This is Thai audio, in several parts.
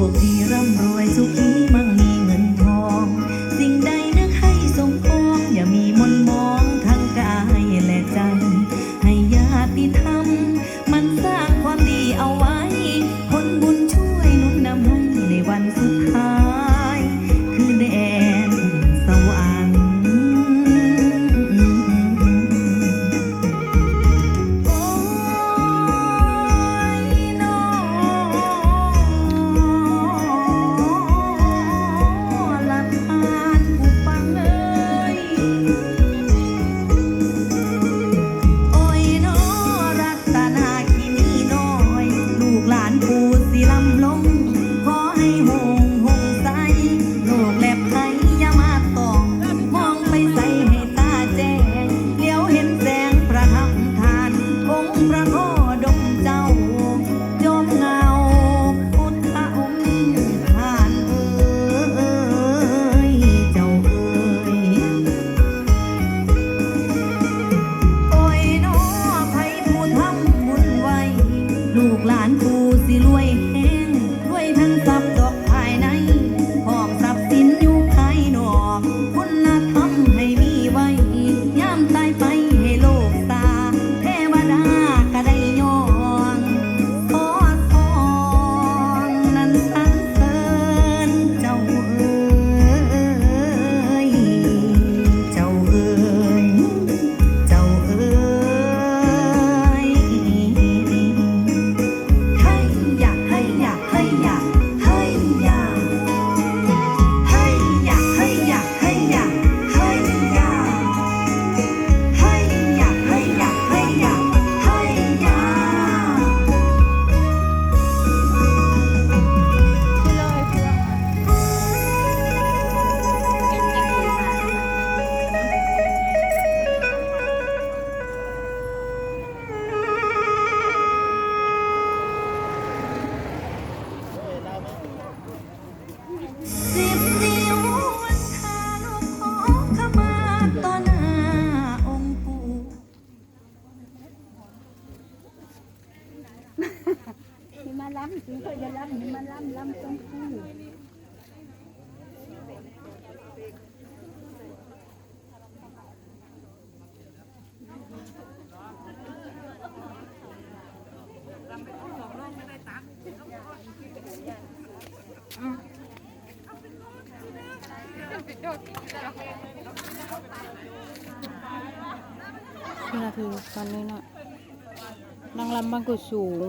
will be ล้ำถึงก็จะล้ำเห็นมันล้ำล้ำต้องคู่นี่นะคือตอนนี้นะนางลำบางกูสูง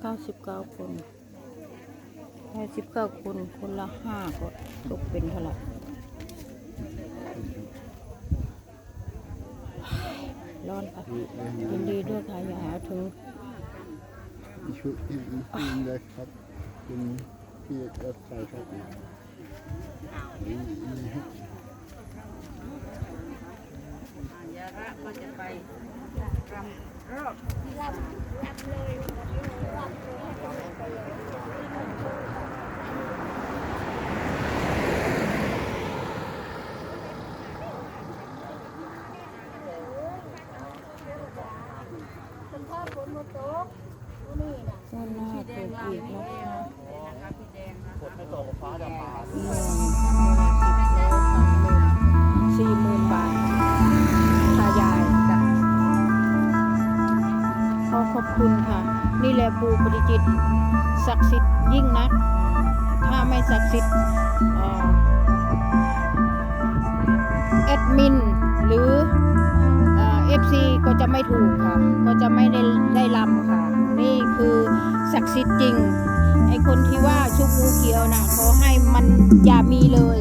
เก้าสิบเก้าคนแค่สิบเก้าคน คนละห้าก็ตกเป็นเท่าไหร่ร้อนค่ะยินดีด้วยค่ะอย่าหาถึงชุดอีกทีเลยครับเป็นพี่รถไฟครับนี่ายาระก็จะไปรำ ด้านหน้าเปิดอีกนี่นะเองคะนะคะพี่แดงนะเมืองเวลาสิบโลสาม ขอบคุณค่ะ นี่แหละปูปฏิจิตศักดิ์สิทธิ์ยิ่งนัก ถ้าไม่ศักดิ์สิทธิ์แอดมินหรือเอฟซีก็จะไม่ถูกค่ะ ก็จะไม่ได้ได้ลำค่ะ นี่คือศักดิ์สิทธิ์จริงไอคนที่ว่าชุบงูเขียวนะขอให้มันอย่ามีเลย